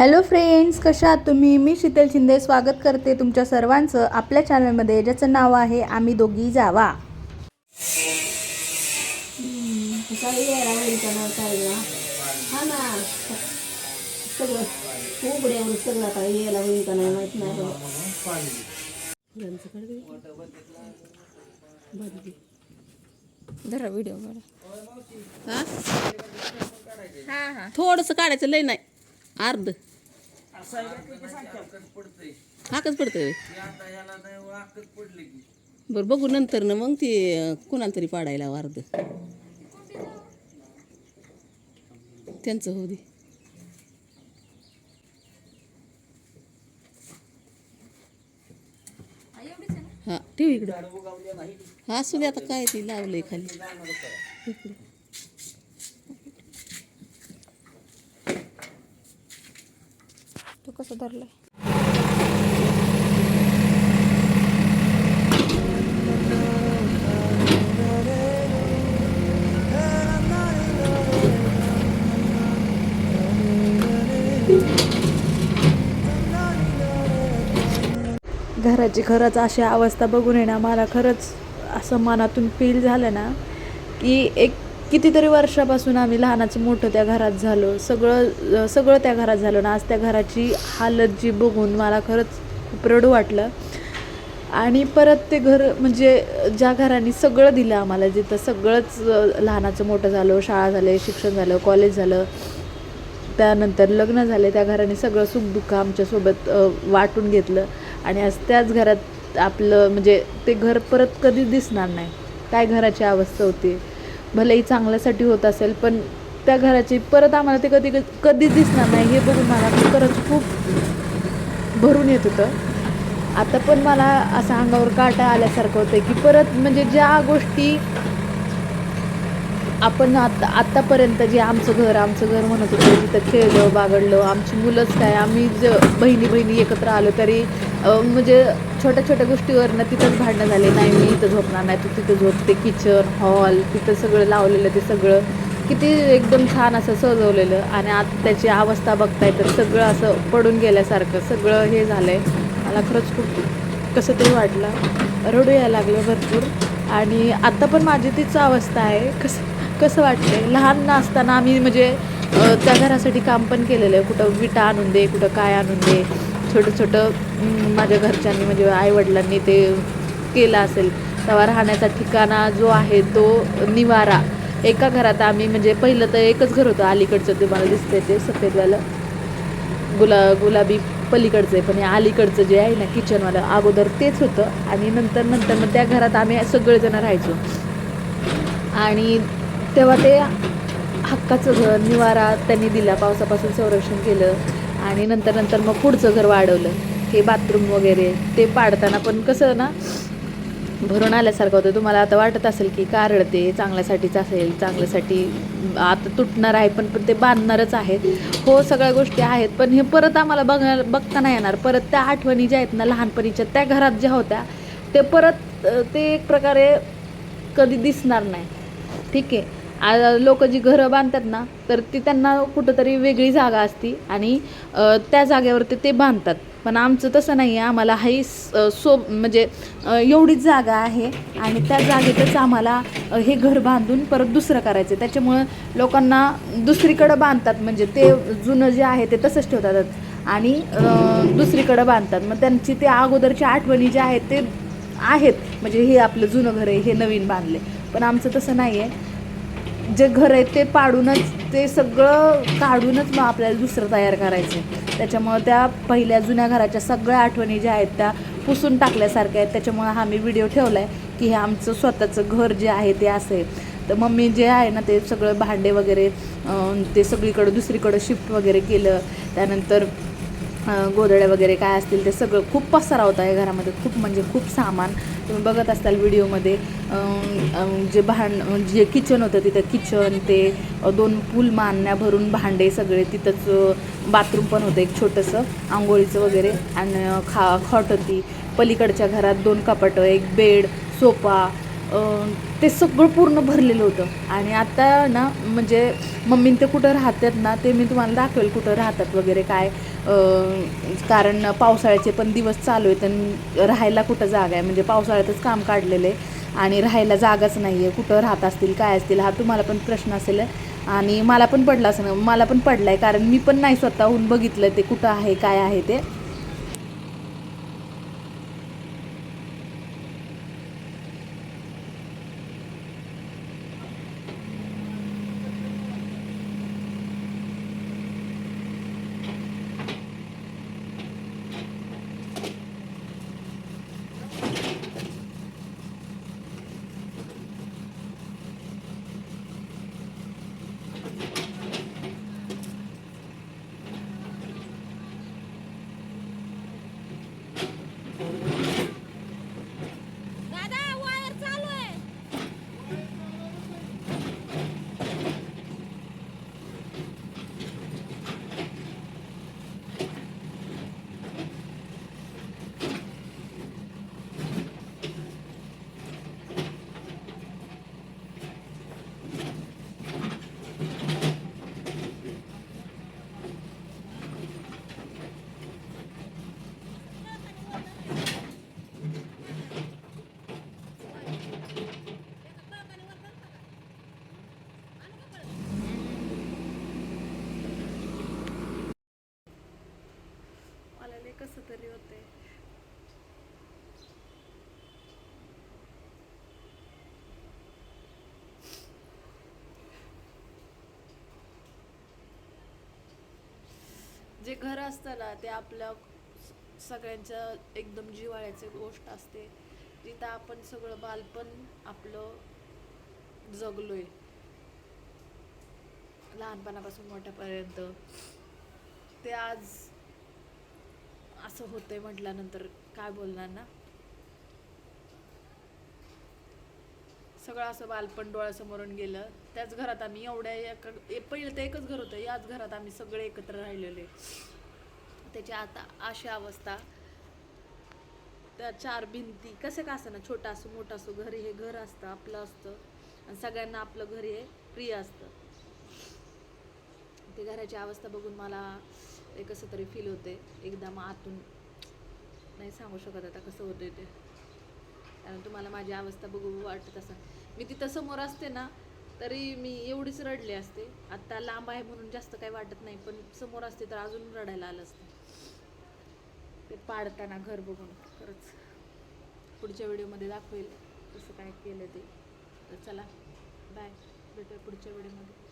Hello friends कशा आहात तुम्ही? मी शीतल शिंदे स्वागत करते तुमच्या सर्वांचं आपल्या चॅनलमध्ये ज्याचं नाव आहे आम्ही दोघी जावा. हा ना सगळं उघड्यावर सगळं आता यायला होईल का नाही माहीत नाही बाबा. फुलांचं काढ गं. जरा व्हिडिओ हा. थोडंसं काढायचं लय नाही. अर्ध. हाकच पडतंय बरं बघू नंतर ना मग ते कुणाला तरी पाडायला वार्ध त्यांचं होऊ दे. हा ठेव इकडे. हा असू दे आता काय ती लावलंय खाली. तू कसं धरलंय? घराची खरंच अशी अवस्था बघून आहे ना मला खरंच असं मनातून फील झालं ना की एक कितीतरी वर्षापासून आम्ही लहानाचं मोठं त्या घरात झालो. सगळं सगळं त्या घरात झालं ना आज त्या घराची हालत जी बघून मला खरंच खूप रडू वाटलं. आणि परत ते घर म्हणजे ज्या घरांनी सगळं दिलं आम्हाला जिथं सगळंच लहानाचं मोठं झालं शाळा झाले शिक्षण झालं कॉलेज झालं. त्यानंतर लग्न झाले त्या घराने सगळं सुखदुःख आमच्यासोबत वाटून घेतलं. आणि आज त्याच घरात आपलं म्हणजे ते घर परत कधीच दिसणार नाही. काय घराची अवस्था होती? भलेही चांगल्यासाठी होत असेल पण त्या घराची परत आम्हाला ते कधी कधीच दिसणार नाही. हे बघून मला खरंच खूप भरून येत होतं. आता पण मला असं अंगावर काटा आल्यासारखं होतं की परत म्हणजे ज्या गोष्टी आपण आता आत्तापर्यंत जे आमचं घर आमचं घर म्हणत होतो तिथं खेळलं बागडलं आमची मुलंच काय आम्ही ज बहिणी बहिणी एकत्र आलो तरी म्हणजे छोट्या छोट्या गोष्टीवरनं तिथंच भांडणं झाले. नाही मी इथं झोपणार नाही तू तिथं झोपते किचन हॉल तिथं सगळं लावलेलं ते सगळं किती एकदम छान असं सजवलेलं. आणि आता त्याची अवस्था बघताय तर सगळं असं पडून गेल्यासारखं सगळं हे झालं आहे मला खरंच खूप कसं तरी वाटलं. रडू यायला लागलं भरपूर. आणि आत्ता पण माझी तीच अवस्था आहे. कसं कसं वाटतंय? लहान असताना आम्ही म्हणजे त्या घरासाठी काम पण केलेलं आहे. कुठं विटा आणून दे कुठं काय आणून दे. छोटं छोटं माझ्या घरच्यांनी म्हणजे आईवडिलांनी ते केलं असेल. तेव्हा राहण्याचा ठिकाणा जो आहे तो निवारा. एका घरात आम्ही म्हणजे पहिलं तर एकच घर होतं. अलीकडचं ते मला दिसतंय ते सफेदवालं. गुला गुलाबी पलीकडचं आहे पण हे अलीकडचं जे आहे ना किचनवालं अगोदर तेच होतं आणि नंतर नंतर मग त्या घरात आम्ही सगळेजण राहायचो. आणि तेव्हा ते हक्काचं घर निवारा त्यांनी दिला. पावसापासून संरक्षण केलं. आणि नंतर नंतर मग पुढचं घर वाढवलं. हे बाथरूम वगैरे ते पाडताना पण कसं ना भरून आल्यासारखं होतं. तुम्हाला आता वाटत असेल की कारडते चांगल्यासाठीच असेल चांगल्यासाठी आता तुटणार आहे पण पण ते बांधणारच आहेत हो सगळ्या गोष्टी आहेत पण हे परत आम्हाला बघायला बघता नाही येणार. परत त्या आठवणी ज्या आहेत ना लहानपणीच्या त्या घरात ज्या होत्या ते परत ते एक प्रकारे कधी दिसणार नाही. ठीक आहे. लोक जी घरं बांधतात ना तर ती त्यांना कुठंतरी वेगळी जागा असती आणि त्या जागेवरती ते बांधतात. पण आमचं तसं नाही आहे आम्हाला हाही स- सो म्हणजे एवढीच जागा आहे आणि त्या जागेतच आम्हाला हे घर बांधून परत दुसरं करायचं त्याच्यामुळं लोकांना दुसरीकडं बांधतात. म्हणजे ते जुनं जे आहे ते तसंच ठेवतातच आणि दुसरीकडं बांधतात. मग त्यांची ते अगोदरच्या आठवणी ज्या आहेत ते आहेत. म्हणजे हे आपलं जुनं घर आहे हे नवीन बांधले पण आमचं तसं नाही आहे जे घर आहे ते पाडूनच ते सगळं काढूनच मग आपल्याला दुसरं तयार करायचं आहे. त्याच्यामुळं त्या पहिल्या जुन्या घराच्या सगळ्या आठवणी ज्या आहेत त्या पुसून टाकल्यासारख्या आहेत. त्याच्यामुळं हा मी व्हिडिओ ठेवला आहे की हे आमचं स्वतःचं घर जे आहे ते असं आहे. तर मम्मी जे आहे ना ते सगळं भांडे वगैरे ते सगळीकडं दुसरीकडं शिफ्ट वगैरे केलं. त्यानंतर गोधड्या वगैरे काय असतील ते सगळं खूप पसारा होता या घरामध्ये. खूप म्हणजे खूप सामान. तुम्ही बघत असताल व्हिडिओमध्ये जे भांड जे किचन होतं तिथं किचन ते दोन पूल मानण्या भरून भांडे सगळे तिथंच बाथरूम पण होतं एक छोटंसं आंघोळीचं वगैरे आणि खा खॉट होती. पलीकडच्या घरात दोन कपाटं एक बेड सोफा ते सगळं पूर्ण भरलेलं होतं. आणि आता ना म्हणजे मम्मी ते कुठं राहतात ना ते मी तुम्हाला दाखवेल कुठं राहतात वगैरे काय. कारण पावसाळ्याचे पण दिवस चालू आहेत आणि राहायला कुठं जागा आहे. म्हणजे पावसाळ्यातच काम काढलेलं आहे. आणि राहायला जागाच नाही आहे कुठं राहत असतील काय असतील हा तुम्हाला पण प्रश्न असेल. आणि मला पण पडला असं मला पण पडला आहे कारण मी पण नाही स्वतःहून बघितलं ते कुठं आहे काय आहे ते. जे घर असतं ना ते आपल्या स- सगळ्यांच्या एकदम जिवाळ्याची गोष्ट असते. जिथं आपण सगळं बालपण आपलं जगलोय. लहानपणापासून मोठ्यापर्यंत. ते आज असं होतंय म्हटल्यानंतर काय बोलणार ना? सगळं असं बालपण डोळ्यासमोरून गेलं. त्याच घरात आम्ही एवढ्या एका पहिलं तर एकच घर होतं. याच घरात आम्ही सगळे एकत्र राहिलेले. त्याची आता अशी अवस्था. त्या चार भिंती कसं का असं ना छोटा असं मोठा असं घर हे घर असतं आपलं असतं. आणि सगळ्यांना आपलं घर हे प्रिय असतं. ते घराची अवस्था बघून मला एक कसं तरी फील होते. एकदम आतून नाही सांगू शकत आता कसं होतंय ते. कारण तुम्हाला माझी अवस्था बघू वाटत असं मी तिथं समोर असते ना तरी मी एवढीच रडले असते. आत्ता लांब आहे म्हणून जास्त काही वाटत नाही पण समोर असते तर अजून रडायला आलं असतं. ते पाडताना घर बघून खरंच. पुढच्या व्हिडिओमध्ये दाखवेल कसं काय केलं ते. तर चला बाय भेटूया पुढच्या व्हिडिओमध्ये.